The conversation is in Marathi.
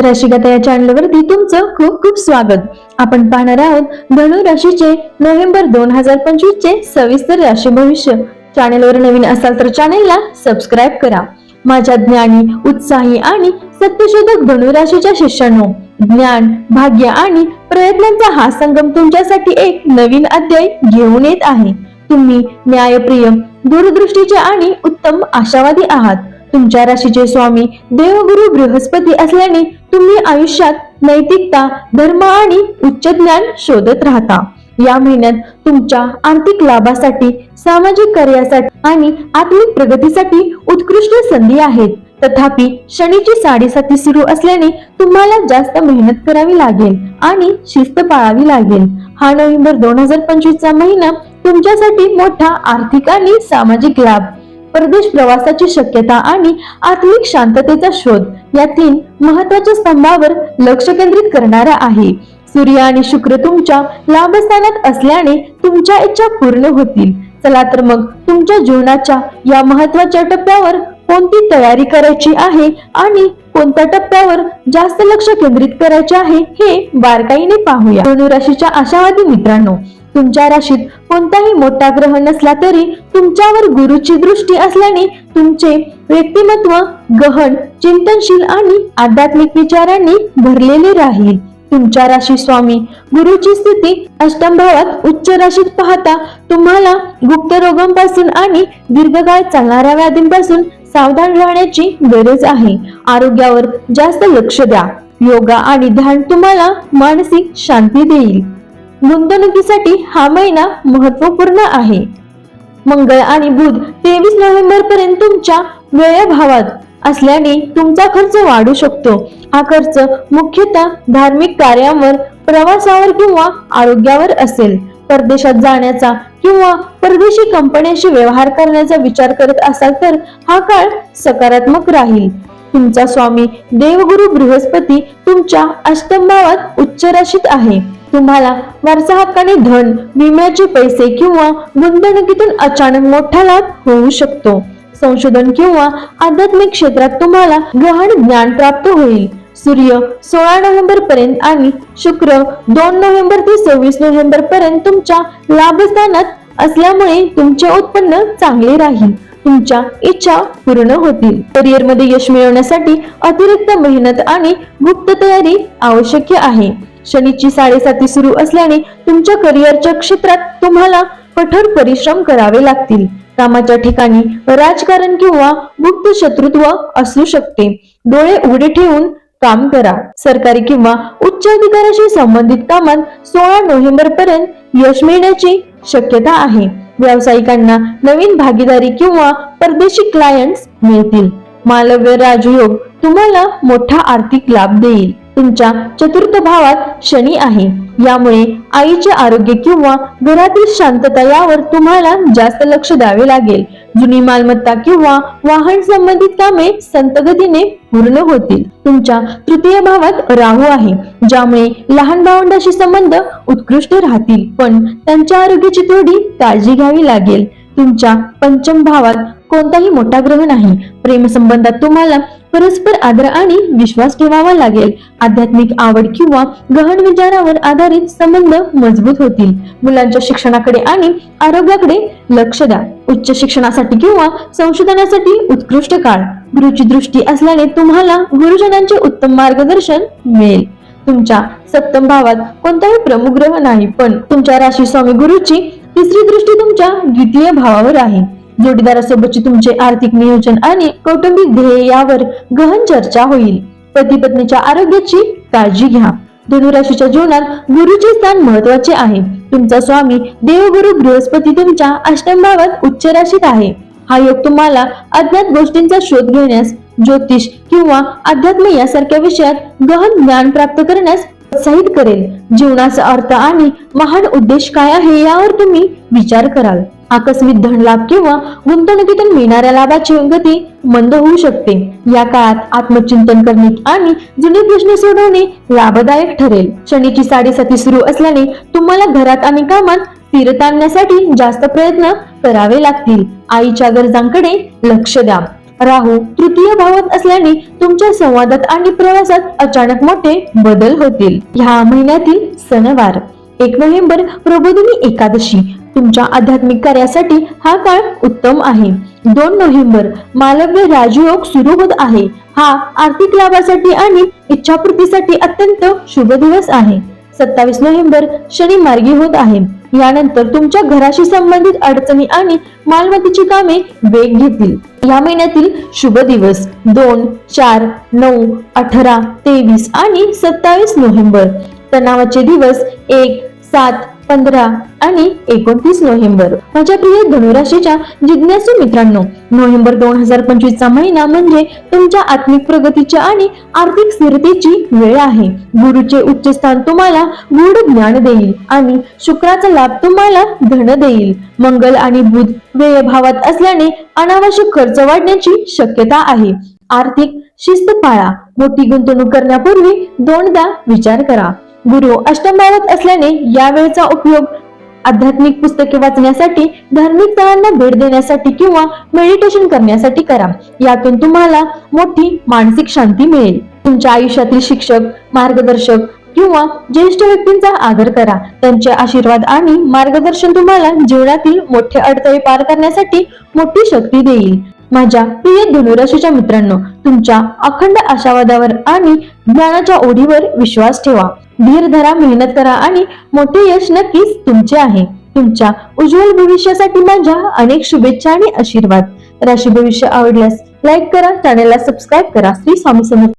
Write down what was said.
राशीगता या चॅनलवरती तुमचं खूप खूप स्वागत. आपण पाहणार आहोत धनु राशीचे नोव्हेंबर दोन हजार पंचवीस चे सविस्तर राशी भविष्य. चॅनेलवर नवीन असाल तर चॅनेलला सबस्क्राईब करा. माझ्या ज्ञानी उत्साही आणि सत्यशोधक धनु राशीच्या शिष्यांनो ज्ञान भाग्य आणि प्रयत्नांचा हा संगम तुमच्यासाठी एक नवीन अध्याय घेऊन येत आहे. तुम्ही न्यायप्रिय दूरदृष्टीचे आणि उत्तम आशावादी आहात. तुमच्या राशीचे स्वामी देवगुरु बृहस्पती असल्याने तुम्ही आयुष्यात नैतिकता धर्म आणि उच्च ज्ञान शोधत राहता. या महिन्यात तुमच्या आर्थिक लाभासाठी सामाजिक कार्यासाठी आणि आत्मिक प्रगतीसाठी उत्कृष्ट संधी आहेत. तथापि शनीची साडेसाती सुरू असल्याने तुम्हाला जास्त मेहनत करावी लागेल आणि शिस्त पाळावी लागेल. हा नोव्हेंबर दोन हजार पंचवीस चा महिना तुमच्यासाठी मोठा आर्थिक आणि सामाजिक लाभ. परदेश प्रवासाची शक्यता आणि आत्मिक शांततेचा शोध या तीन महत्त्वाच्या स्तंभावर लक्ष केंद्रित करणारा आहे. सूर्य आणि शुक्र तुमच्या लाभस्थानात असल्याने तुमच्या इच्छा पूर्ण होतील. चला तर मग तुमच्या जीवनाच्या या महत्त्वाच्या टप्प्यावर कोणती तयारी करायची आहे आणि कोणत्या टप्प्यावर जास्त लक्ष केंद्रित करायचे आहे हे बारकाईने पाहूया. धनुराशीच्या आशावादी मित्रांनो तुमच्या राशीत कोणताही मोठा ग्रह नसला तरी तुमच्यावर गुरुची दृष्टी असल्याने तुमचे व्यक्तिमत्व गहन चिंतनशील आणि आध्यात्मिक विचारांनी भरलेले राहील. तुमच्या राशी स्वामी गुरुची स्थिती अष्टम भावात उच्च राशीत पाहता तुम्हाला गुप्त रोगांपासून आणि दीर्घकाळ चालणाऱ्या व्याधींपासून सावधान राहण्याची गरज आहे. आरोग्यावर जास्त लक्ष द्या. योगा आणि ध्यान तुम्हाला मानसिक शांती देईल. गुंतवणुकीसाठी हा महिना महत्त्वपूर्ण आहे. मंगळ आणि बुध तेवीस नोव्हेंबर पर्यंत तुमच्या व्ययभावात असल्याने तुमचा खर्च वाढू शकतो. हा खर्च मुख्यतः धार्मिक कार्यावर प्रवासावर किंवा आरोग्यावर असेल. परदेशात जाण्याचा किंवा परदेशी कंपन्यांशी व्यवहार करण्याचा विचार करत असाल तर हा काळ सकारात्मक राहील. तुमचा स्वामी देवगुरु बृहस्पती तुमच्या अष्टम भावात उच्च राशीत आहे. तुम्हाला वारसा हक्काने धन विम्याचे पैसे किंवा गुंतवणुकीतून अचानक मोठा लाभ होऊ शकतो. संशोधन किंवा आध्यात्मिक क्षेत्रात तुम्हाला ग्रहण ज्ञान प्राप्त होईल. सूर्य सोळा नोव्हेंबर पर्यंत आणि शुक्र दोन नोव्हेंबर ते सव्वीस नोव्हेंबर पर्यंत तुमच्या लाभस्थानात असल्यामुळे तुमचे उत्पन्न चांगले राहील. तुमच्या इच्छा पूर्ण होतील. करिअरमध्ये यश मिळवण्यासाठी अतिरिक्त मेहनत आणि गुप्त तयारी आवश्यक आहे. शनीची साडेसाती सुरू असल्याने तुमच्या करिअरच्या क्षेत्रात तुम्हाला कठोर परिश्रम करावे लागतील. कामाच्या ठिकाणी राजकारण किंवा गुप्त शत्रुत्व असू शकते. डोळे उघडे ठेवून काम करा. सरकारी किंवा उच्च अधिकाऱ्याशी संबंधित कामात सोळा नोव्हेंबर पर्यंत यश मिळण्याची शक्यता आहे. व्यावसायिकांना नवीन भागीदारी किंवा परदेशी क्लायंट्स मिळतील. मालव्य राजयोग तुम्हाला मोठा आर्थिक लाभ देईल. तुमच्या चतुर्थ भावात शनी आहे. यामुळे आईचे आरोग्य किंवा घरातील शांतता यावर तुम्हाला जास्त लक्ष द्यावे लागेल. जुनी मालमत्ता किंवा वाहन संबंधित कामे संतगतीने पूर्ण होतील. तुमच्या तृतीय भावात राहू आहे. ज्यामुळे लहान भावंडाशी संबंध उत्कृष्ट राहतील. पण त्यांच्या आरोग्याची थोडी काळजी घ्यावी लागेल. तुमच्या पंचम भावात कोणताही मोठा ग्रह नाही. प्रेमसंबंधात तुम्हाला परस्पर आदर आणि विश्वास ठेवावा लागेल. आध्यात्मिक आवड किंवा गहन विचारावर आधारित संबंध मजबूत होतील. मुलांच्या शिक्षणाकडे आणि आरोग्याकडे लक्ष द्या. उच्च शिक्षणासाठी किंवा संशोधनासाठी उत्कृष्ट काळ. गुरुची दृष्टी असल्याने तुम्हाला गुरुजनांचे उत्तम मार्गदर्शन मिळेल. तुमच्या सप्तम भावात कोणताही प्रमुख ग्रह नाही पण तुमच्या राशी स्वामी गुरुची तिसरी दृष्टी तुमच्या द्वितीय भावावर आहे. जोडीदारासोबतचे तुमचे आर्थिक नियोजन आणि कौटुंबिक ध्येय यावर गहन चर्चा होईल. पती पत्नीच्या आरोग्याची काळजी घ्या. धनुराशीच्या जीवनात गुरुचे स्थान महत्त्वाचे आहे. तुमचा स्वामी देवगुरु बृहस्पती तुमच्या अष्टम भावात उच्च राशीत आहे. हा योग तुम्हाला अज्ञात गोष्टींचा शोध घेण्यास ज्योतिष किंवा अध्यात्म यासारख्या विषयात गहन ज्ञान प्राप्त करण्यास प्रोत्साहित करेल. जीवनाचा अर्थ आणि महान उद्देश काय आहे यावर तुम्ही विचार कराल. आकस्मिक धन लाभ किंवा गुंतवणुकीतून मिळणाऱ्या लाभाची गती मंद होऊ शकते. या काळात आत्मचिंतन करणे आणि जुने प्रश्न सोडवणे लाभदायक ठरेल. शनीची साडेसाती सुरू असल्याने तुम्हाला घरात आणि कामात स्थिरता आणण्यासाठी जास्त प्रयत्न करावे लागतील. आईच्या गरजांकडे लक्ष द्या. राहू तृतीय भावात असल्याने तुमच्या संवादात आणि प्रवासात अचानक मोठे बदल होतील. ह्या महिन्यातील सणवार. एक नोव्हेंबर प्रबोधिनी एकादशी. तुमच्या आध्यात्मिक कार्यासाठी हा काळ उत्तम आहे. दोन नोव्हेंबर मालव्य राजयोग सुरू होत आहे. हा आर्थिक लाभासाठी आणि इच्छापूर्तीसाठी अत्यंत शुभ दिवस आहे. सत्तावीस नोव्हेंबर शनी मार्गी होत आहे. यानंतर तुमच्या घराशी संबंधित अडचणी आणि मालमत्तेची कामे वेग घेतील. या महिन्यातील शुभ दिवस दोन चार नऊ अठरा तेवीस आणि सत्तावीस नोव्हेंबर. तणावाचे दिवस एक सात पंधरा आणि एकोणतीस नोव्हेंबर. माझ्या प्रिय धनुराशीच्या जिज्ञासू मित्रांनो नोव्हेंबर दोन हजार पंचवीस चा महिना म्हणजे तुमच्या आत्मिक प्रगतीच्या आणि आर्थिक स्थिरतेची वेळ आहे. गुरुचे उच्च स्थान तुम्हाला गूढ ज्ञान देईल आणि शुक्राचा लाभ तुम्हाला धन देईल. मंगल आणि बुध व्ययभावात असल्याने अनावश्यक खर्च वाढण्याची शक्यता आहे. आर्थिक शिस्त पाळा मोठी गुंतवणूक करण्यापूर्वी दोनदा विचार करा. गुरु अष्टमावत असल्याने या वेळेचा उपयोग आध्यात्मिक पुस्तके वाचण्यासाठी धार्मिक स्थळांना भेट देण्यासाठी किंवा मेडिटेशन करण्यासाठी करा. यातून तुम्हाला मोठी मानसिक शांती मिळेल. तुमच्या आयुष्यातील शिक्षक मार्गदर्शक किंवा ज्येष्ठ व्यक्तींचा आदर करा. त्यांचे आशीर्वाद आणि मार्गदर्शन तुम्हाला जीवनातील मोठे अडथळे पार करण्यासाठी मोठी शक्ती देईल. माझ्या प्रिय धनुराशीच्या मित्रांनो तुमच्या अखंड आशावादावर आणि ज्ञानाच्या ओढीवर विश्वास ठेवा. धीर धरा मेहनत करा आणि मोठे यश नक्कीच तुमचे आहे. तुमच्या उज्ज्वल भविष्यासाठी माझ्या अनेक शुभेच्छा आणि आशीर्वाद. राशी भविष्य आवडल्यास लाईक करा चॅनलला सबस्क्राईब करा. श्री स्वामी समर्थ